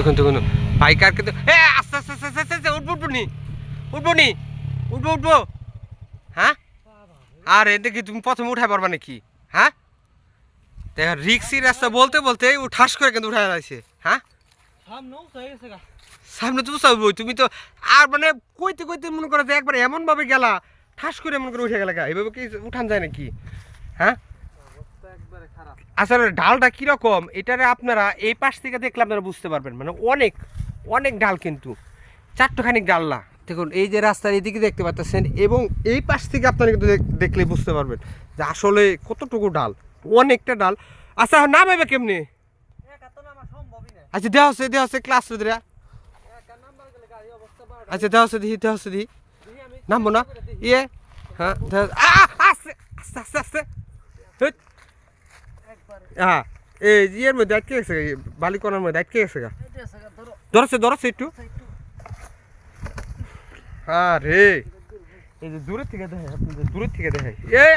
দেখুন দেখুন। বাইকার কিন্তু এ, আস্তে আস্তে আস্তে আস্তে আস্তে, উঠবো উঠবো নি। উঠবো নি। উঠবো উঠবো। হ্যাঁ? আরে দেখি, তুমি প্রথমে উঠাই পারবা নাকি? হ্যাঁ? দেখ, রিক্সি রাস্তা বলতে বলতে ও ঠাস করে কিন্তু উঠাই যাচ্ছে হ্যাঁ? সামনে তো বুঝতে তুমি তো আর মানে কইতে কইতে মনে করো যে একবার এমন ভাবে গেলা, ঠাস করে মনে করে উঠে গেলে গা। এভাবে কি উঠান যায় নাকি? হ্যাঁ? আসলে ডালটা কীরকম? এটারে আপনারা এই পাশ থেকে দেখলে আপনারা বুঝতে পারবেন। মানে অনেক অনেক ডাল কিন্তু। চারটোখানিক ডাল না। দেখুন এই যে রাস্তার এদিকে দেখতে পাচ্ছেন এবং এই পাশ থেকে আপনারা কিন্তু দেখ- দেখলে বুঝতে পারবেন যে আসলে কতটুকু ডাল অনেকটা ডাল। আচ্ছা নামাবে কেমনি? আচ্ছা দেওয়া হচ্ছে দেওয়া হচ্ছে ক্লাস বারোটা আচ্ছা দেওয়া হচ্ছে দেখি দেওয়া হচ্ছে দেখি নামবো না। ইয়ে হ্যাঁ আস্তে আস্তে আস্তে আস্তে। হ্যাঁ এই ইয়ের মধ্যে আটকে গেছে গা, এই বালিকণার মধ্যে আটকে গেছে গা এই যে আছে গা, ধরো ধরছে ধরছে একটু একটু আরে এই যে দূরের থেকে দেখে আপনাদের দূরের থেকে দেখে এ